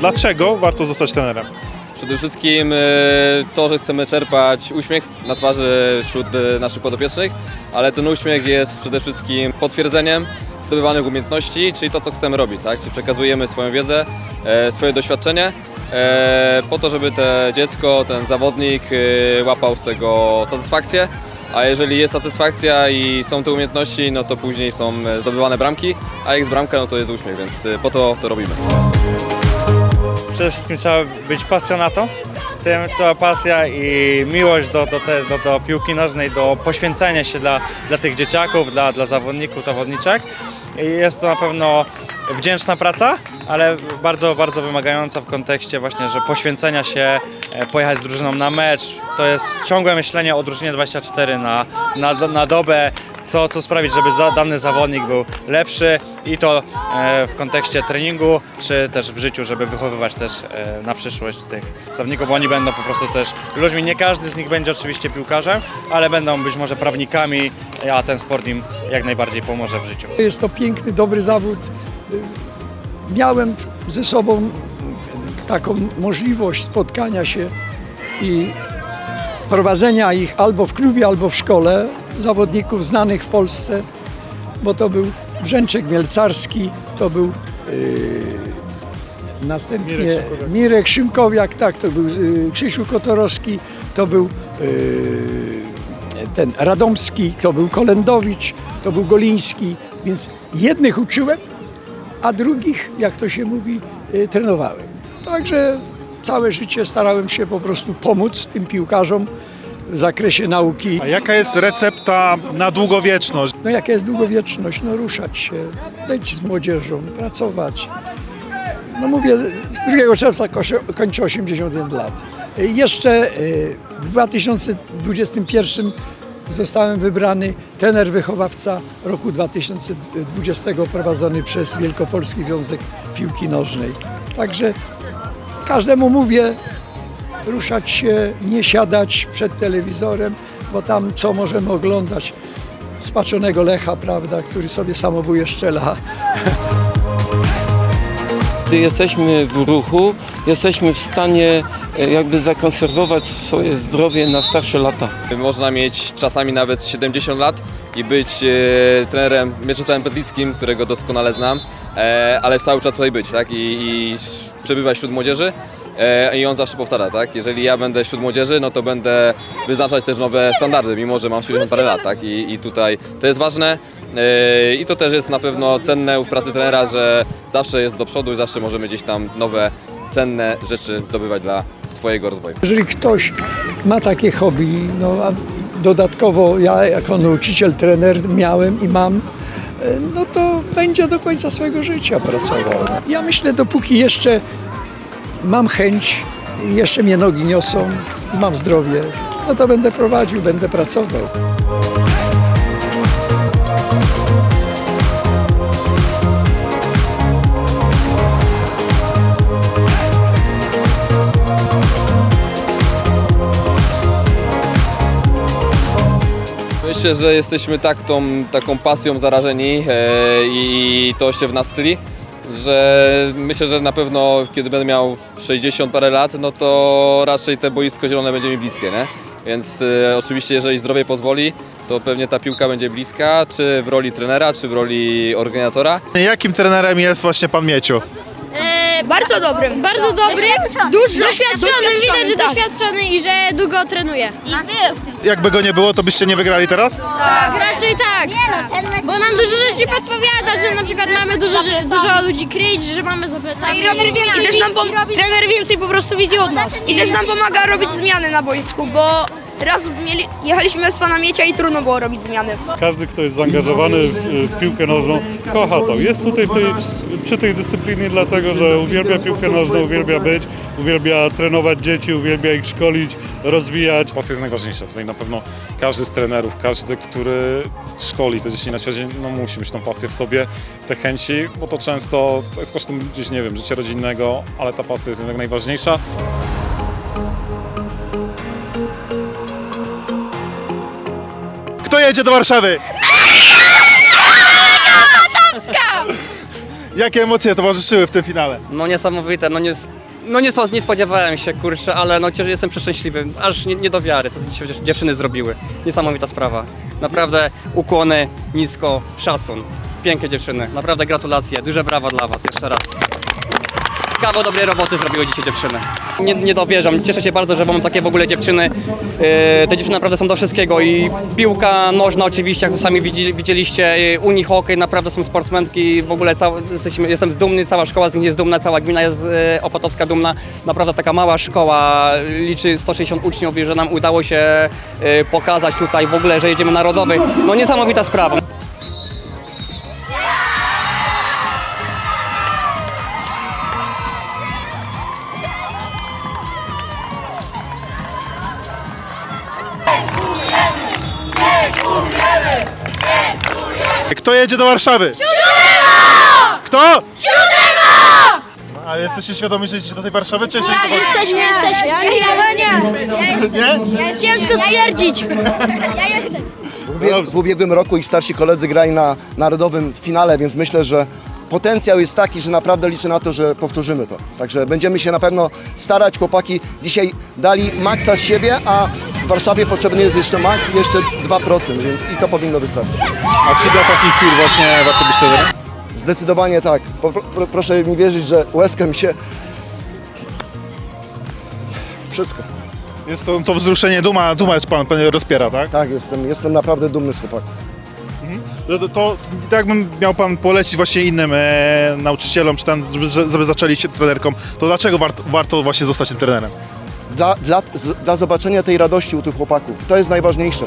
Dlaczego warto zostać trenerem? Przede wszystkim e, to, że chcemy czerpać uśmiech na twarzy wśród e, naszych podopiecznych, ale ten uśmiech jest przede wszystkim potwierdzeniem zdobywanych umiejętności, czyli to, co chcemy robić, tak? Czyli przekazujemy swoją wiedzę, e, swoje doświadczenie po to, żeby te dziecko, ten zawodnik łapał z tego satysfakcję, a jeżeli jest satysfakcja i są te umiejętności, no to później są zdobywane bramki, a jak jest bramka, no to jest uśmiech, więc po to to robimy. Przede wszystkim trzeba być pasjonatą. Tym to pasja i miłość do, do, te, do, do piłki nożnej, do poświęcenia się dla, dla tych dzieciaków, dla, dla zawodników, zawodniczek. I jest to na pewno wdzięczna praca, ale bardzo, bardzo wymagająca w kontekście właśnie, że poświęcenia się, e, pojechać z drużyną na mecz, to jest ciągłe myślenie o drużynie 24 na, na, na dobę, co, co sprawić, żeby za, dany zawodnik był lepszy i to e, w kontekście treningu, czy też w życiu, żeby wychowywać też e, na przyszłość tych zawodników, bo oni będą po prostu też ludźmi, nie każdy z nich będzie oczywiście piłkarzem, ale będą być może prawnikami, a ten sport im jak najbardziej pomoże w życiu. Jest to piękny, dobry zawód. Miałem ze sobą taką możliwość spotkania się i prowadzenia ich albo w klubie, albo w szkole, zawodników znanych w Polsce, bo to był Brzęczek Mielcarski, to był yy, następnie Mirek Szymkowiak. tak, to był yy, Krzysiu Kotorowski, to był yy, ten Radomski, to był Kolendowicz, to był Goliński, więc jednych uczyłem, a drugich, jak to się mówi, y, trenowałem. Także całe życie starałem się po prostu pomóc tym piłkarzom zakresie nauki. A jaka jest recepta na długowieczność? No jaka jest długowieczność? No ruszać się, być z młodzieżą, pracować. No mówię, 2 czerwca kończę 81 lat. Jeszcze y, w 2021 zostałem wybrany trener wychowawca roku 2020 prowadzony przez Wielkopolski Związek Piłki Nożnej. Także każdemu mówię, ruszać się, nie siadać przed telewizorem, bo tam co możemy oglądać? Spaczonego Lecha, prawda, który sobie samobóje szczela. Gdy jesteśmy w ruchu, jesteśmy w stanie e, jakby zakonserwować swoje zdrowie na starsze lata. Można mieć czasami nawet 70 lat i być e, trenerem Mieczysławem Petlickim, którego doskonale znam, e, ale cały czas tutaj być, tak? I, i przebywać wśród młodzieży. E, I on zawsze powtarza, tak? Jeżeli ja będę wśród młodzieży, no to będę wyznaczać też nowe standardy, mimo że mam 70 parę lat, tak? I, i tutaj to jest ważne e, i to też jest na pewno cenne w pracy trenera, że zawsze jest do przodu i zawsze możemy gdzieś tam nowe, cenne rzeczy zdobywać dla swojego rozwoju. Jeżeli ktoś ma takie hobby, no a dodatkowo ja jako nauczyciel, trener miałem i mam, e, no to będzie do końca swojego życia pracował. Ja myślę, dopóki jeszcze mam chęć, jeszcze mnie nogi niosą, mam zdrowie, no to będę prowadził, będę pracował. Myślę, że jesteśmy tak tą, taką pasją zarażeni e, i to się w nas tli, że myślę, że na pewno kiedy będę miał 60 parę lat, no to raczej te boisko zielone będzie mi bliskie, nie? Więc e, oczywiście jeżeli zdrowie pozwoli, to pewnie ta piłka będzie bliska, czy w roli trenera, czy w roli organizatora. Jakim trenerem jest właśnie pan Mieciu? Bardzo dobrym. bardzo dobry, Dużo. doświadczony, widać, że tak. doświadczony i że długo trenuje. I był w tym. Jakby go nie było, to byście nie wygrali teraz? Tak, raczej tak. Nie no, ten mecz... Bo nam dużo rzeczy podpowiada, że na przykład mamy dużo, że, dużo ludzi kryć, że mamy za plecami. trener więcej, też nam pom- trener więcej po prostu widzi od nas. I też nam pomaga robić zmiany na boisku, bo raz mieli, jechaliśmy z pana Miecia i trudno było robić zmiany. Każdy, kto jest zaangażowany w, w piłkę nożną, kocha to. Jest tutaj tej, przy tej dyscyplinie dlatego, że uwielbia piłkę nożną, uwielbia być, uwielbia trenować dzieci, uwielbia ich szkolić, rozwijać. Pasja jest najważniejsza. Tutaj na pewno każdy z trenerów, każdy, który szkoli te dzieci na co dzień, no musi mieć tą pasję w sobie, te chęci, bo to często to jest kosztem gdzieś, nie wiem, życia rodzinnego, ale ta pasja jest jednak najważniejsza. Jedzie do Warszawy? Jakie emocje towarzyszyły w tym finale? No niesamowite, no nie, no nie, spo- nie spodziewałem się, kurczę, ale no jestem przeszczęśliwy, aż nie, nie do wiary, co dzisiaj dziewczyny zrobiły. Niesamowita sprawa. Naprawdę ukłony, nisko, szacun. Piękne dziewczyny, naprawdę gratulacje, duże brawa dla was jeszcze raz. Kawał dobrej roboty zrobiły dzisiaj dziewczyny. Nie, nie dowierzam, cieszę się bardzo, że mam takie w ogóle dziewczyny. Yy, te dziewczyny naprawdę są do wszystkiego i piłka nożna oczywiście, jak sami widzi, widzieliście, yy, uni hokej, naprawdę są sportsmenki, w ogóle cał, jesteśmy, jestem dumny, cała szkoła z nich jest dumna, cała gmina jest yy, opatowska dumna. Naprawdę taka mała szkoła, liczy 160 uczniów i że nam udało się yy, pokazać tutaj w ogóle, że jedziemy narodowy. No niesamowita sprawa. Kto jedzie do Warszawy? Kto? A jesteście świadomi, że jedziecie do tej Warszawy, czy jeszcze nie Tak, jesteśmy, jesteśmy. Ja nie, ja nie. Ja jestem. Nie? Ciężko stwierdzić. Ja jestem. W W ubiegłym roku ich starsi koledzy grali na narodowym finale, więc myślę, że potencjał jest taki, że naprawdę liczę na to, że powtórzymy to. Także będziemy się na pewno starać. Chłopaki dzisiaj dali maksa z siebie, a w Warszawie potrzebny jest jeszcze maks i jeszcze 2%, więc i to powinno wystarczyć. A czy dla takich chwil właśnie warto być trenerem? Zdecydowanie tak. Po, pro, proszę mi wierzyć, że łezka mi się... Wszystko. Jest to, to wzruszenie, duma, duma pan, pan rozpiera, tak? Tak, jestem, jestem naprawdę dumny z chłopaków. To, to, to tak jakbym miał pan polecić właśnie innym e, nauczycielom, czy tam, żeby, żeby zaczęli się trenerką, to dlaczego warto, warto właśnie zostać tym trenerem? Dla, dla, dla zobaczenia tej radości u tych chłopaków. To jest najważniejsze.